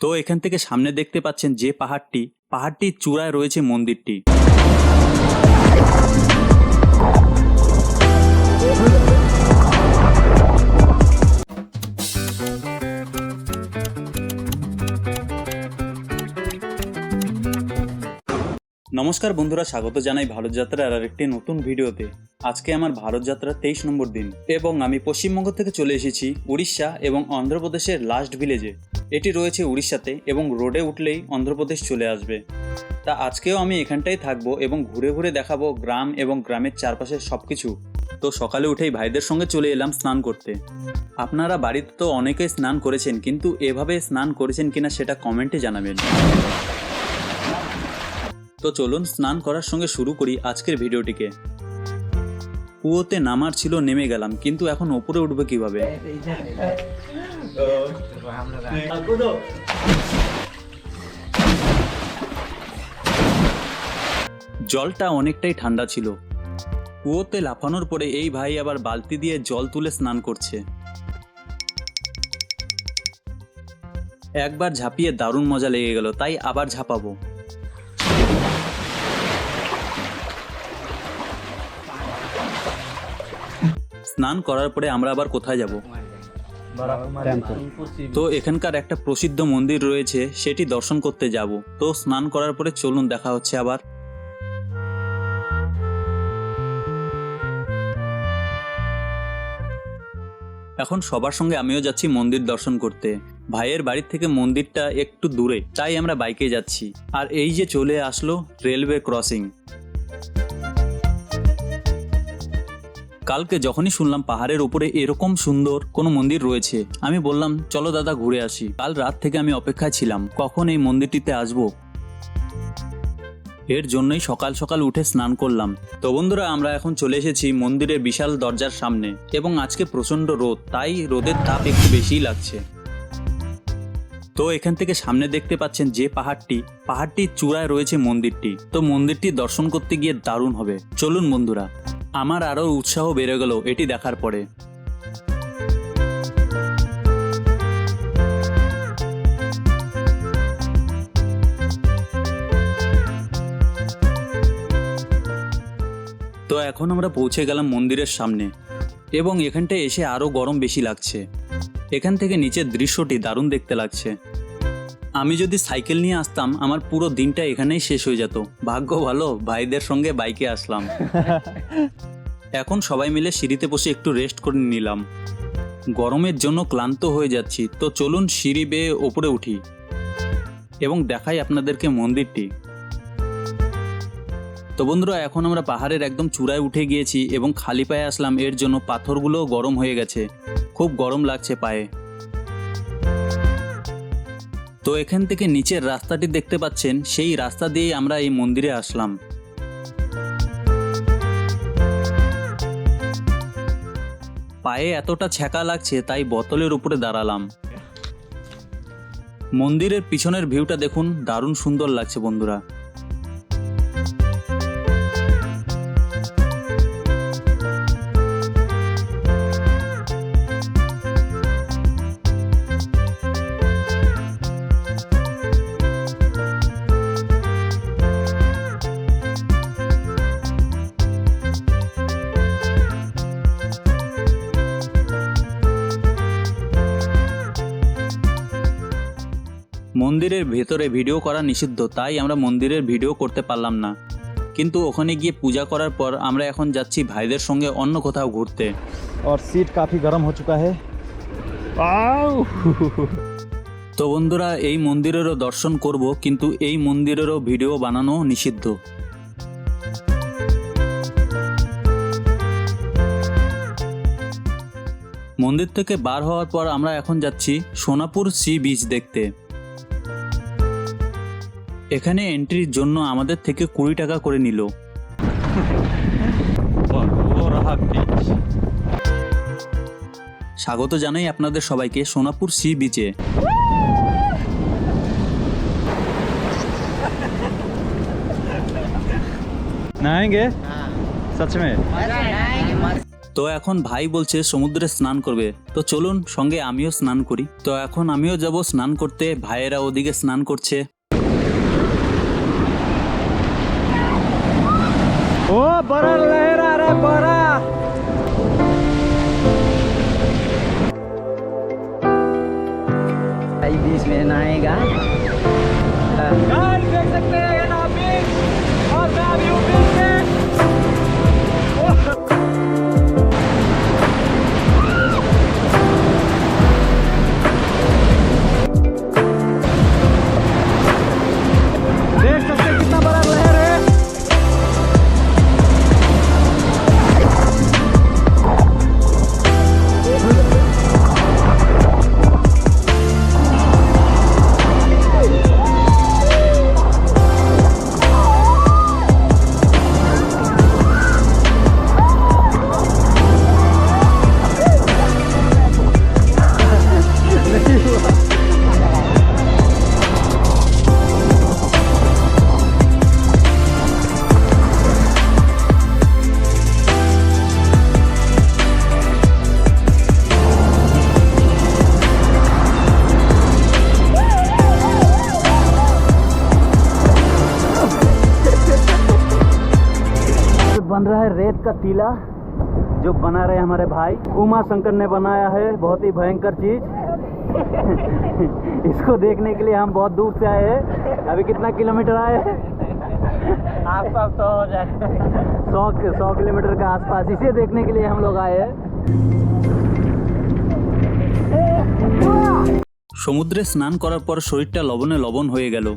তো এখান থেকে সামনে দেখতে পাচ্ছেন যে পাহাড়টি, পাহাড়টির চূড়ায় রয়েছে মন্দিরটি। নমস্কার বন্ধুরা, স্বাগত জানাই ভারত যাত্রার আর একটি নতুন ভিডিওতে। আজকে আমার ভারত যাত্রার তেইশ নম্বর দিন এবং আমি পশ্চিমবঙ্গ থেকে চলে এসেছি উড়িষ্যা এবং অন্ধ্রপ্রদেশের লাস্ট ভিলেজে। এটি রয়েছে উড়িষ্যাতে এবং রোডে উঠলেই অন্ধ্রপ্রদেশ চলে আসবে। তা আজকেও আমি এখানটাই থাকব এবং ঘুরে ঘুরে দেখাবো গ্রাম এবং গ্রামের চারপাশের সব কিছু তো সকালে উঠেই ভাইদের সঙ্গে চলে এলাম স্নান করতে। আপনারা বাড়িতে তো অনেকেই স্নান করেছেন, কিন্তু এভাবে স্নান করেছেন কিনা সেটা কমেন্টে জানাবেন। তো চলুন স্নান করার সঙ্গে শুরু করি আজকের ভিডিওটিকে। কুয়োতে নামার ছিল, নেমে গেলাম, কিন্তু এখন ওপরে উঠবে কীভাবে? জলটা অনেকটাই ঠান্ডা ছিল। কুয়োতে লাফানোর পরে এই ভাই আবার বালতি দিয়ে জল তুলে স্নান করছে। একবার ঝাঁপিয়ে দারুণ মজা লেগে গেল, তাই আবার ঝাঁপাবো। স্নান করার পরে আমরা আবার কোথায় যাব? তো এখানকার একটা প্রসিদ্ধ মন্দির রয়েছে, সেটি দর্শন করতে যাব। তো স্নান করার পরে চলুন, দেখা হচ্ছে আবার। এখন সবার সঙ্গে আমিও যাচ্ছি মন্দির দর্শন করতে। ভাইয়ের বাড়ির থেকে মন্দিরটা একটু দূরে, তাই আমরা বাইকে যাচ্ছি। আর এই যে চলে আসলো রেলওয়ে ক্রসিং। কালকে যখনই শুনলাম পাহাড়ের উপরে এরকম সুন্দর কোনো মন্দির রয়েছে, আমি বললাম, চলো দাদা ঘুরে আসি। কাল রাত থেকে আমি অপেক্ষায় ছিলাম, কখন এই মন্দিরটিতে আসব? এর জন্যই সকাল সকাল উঠে স্নান করলাম। তো বন্ধুরা, আমরা এখন চলে এসেছি মন্দিরের বিশাল দরজার সামনে এবং আজকে প্রচণ্ড রোদ, তাই রোদের তাপ একটু বেশিই লাগছে। তো এখান থেকে সামনে দেখতে পাচ্ছেন যে পাহাড়টি, পাহাড়টির চূড়ায় রয়েছে মন্দিরটি। তো মন্দিরটি দর্শন করতে গিয়ে দারুণ হবে। চলুন বন্ধুরা। আমার আরও উৎসাহ বেড়ে গেল এটি দেখার পরে। তো এখন আমরা পৌঁছে গেলাম মন্দিরের সামনে এবং এখানটায় এসে আরও গরম বেশি লাগছে। এখান থেকে নিচের দৃশ্যটি দারুণ দেখতে লাগছে। আমি যদি সাইকেল নিয়ে আসতাম আমার পুরো দিনটা এখানেই শেষ হয়ে যেত। ভাগ্য ভালো ভাইদের সঙ্গে বাইকে আসলাম। এখন সবাই মিলে সিঁড়িতে বসে একটু রেস্ট করে নিলাম। গরমের জন্য ক্লান্ত হয়ে যাচ্ছি তো চলুন সিঁড়ি বেয়ে ওপরে উঠি। এবং দেখাই আপনাদেরকে মন্দিরটি। তো বন্ধুরা এখন আমরা পাহাড়ের একদম চূড়ায় উঠে গিয়েছি এবং খালি পায়ে আসলাম। এর জন্য পাথরগুলো গরম হয়ে গেছে। খুব গরম লাগছে পায়ে। তো এখান থেকে নিচের রাস্তাটি দেখতে পাচ্ছেন, সেই রাস্তা দিয়েই আমরা এই মন্দিরে আসলাম। পায়ে এতটা ছ্যাঁকা লাগছে, তাই বোতলের উপরে দাঁড়ালাম। মন্দিরের পিছনের ভিউটা দেখুন, দারুণ সুন্দর লাগছে বন্ধুরা। মন্দিরের ভেতরে ভিডিও করা নিষিদ্ধ তাই আমরা মন্দিরের ভিডিও করতে পারলাম না কিন্তু ওখানে গিয়ে পূজা করার পর আমরা এখন যাচ্ছি ভাইদের সঙ্গে অন্য কোথাও ঘুরতে और सीट काफ़ी गर्म हो चुका है তো বন্ধুরা এই মন্দিরেরও দর্শন করব কিন্তু এই মন্দিরেরও ভিডিও বানানো নিষিদ্ধ মন্দির থেকে বার হওয়ার পর আমরা এখন যাচ্ছি সোনাপুর সি বিচ দেখতে এখানে এন্ট্রির জন্য আমাদের থেকে কুড়ি টাকা করে নিল। স্বাগত জানাই আপনাদের সবাইকে সোনাপুর সি বিচে তো এখন ভাই বলছে সমুদ্রে স্নান করবে। তো চলুন সঙ্গে আমিও স্নান করি। তো এখন আমিও যাব স্নান করতে। ভাইয়েরা ওদিকে স্নান করছে। ओ बड़ा लहरा रे बड़ा। भाई बीच में नहाएगा। देख सकते हैं बन रहा है रेत का टीला जो बना रहे हमारे भाई उमा शंकर ने बनाया है बहुत ही भयंकर चीज इसको देखने के लिए हम बहुत दूर से आए हैं अभी कितना किलोमीटर आए हैं आस पास तो हो जाए सौ सौ किलोमीटर के आसपास इसे देखने के लिए हम लोग आए हैं সমুদ্রে স্নান করার পর শরীরটা লবণে লবণ হয়ে গেল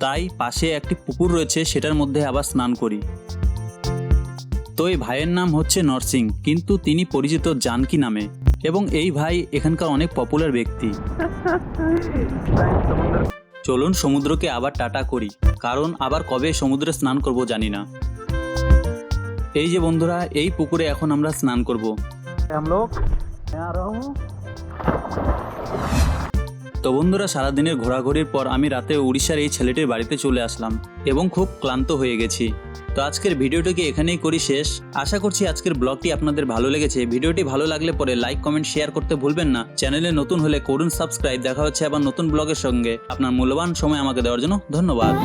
তাই পাশে একটি পুকুর রয়েছে সেটার মধ্যে আবার স্নান করি তো এই ভাইয়ের নাম হচ্ছে নরসিং, কিন্তু তিনি পরিচিত জানকি নামে, এবং এই ভাই এখানকার অনেক পপুলার ব্যক্তি। চলুন সমুদ্রকে আবার টাটা করি, কারণ আবার কবে সমুদ্রে স্নান করব জানি না। এই যে বন্ধুরা, এই পুকুরে এখন আমরা স্নান করব। তো বন্ধুরা, সারাদিনের ঘোরাঘুরির পর আমি রাতে উড়িষ্যার এই ছেলেটির বাড়িতে চলে আসলাম, এবং খুব ক্লান্ত হয়ে গেছি। তো আজকের ভিডিওটিকে এখানেই করি শেষ? আশা করছি আজকের ব্লগটি আপনাদের ভালো লেগেছে। ভিডিওটি ভালো লাগলে পরে লাইক কমেন্ট শেয়ার করতে ভুলবেন না। চ্যানেলে নতুন হলে করুন সাবস্ক্রাইব দেখা হচ্ছে আবার নতুন ব্লগের সঙ্গে। আপনার মূল্যবান সময় আমাকে দেওয়ার জন্য ধন্যবাদ।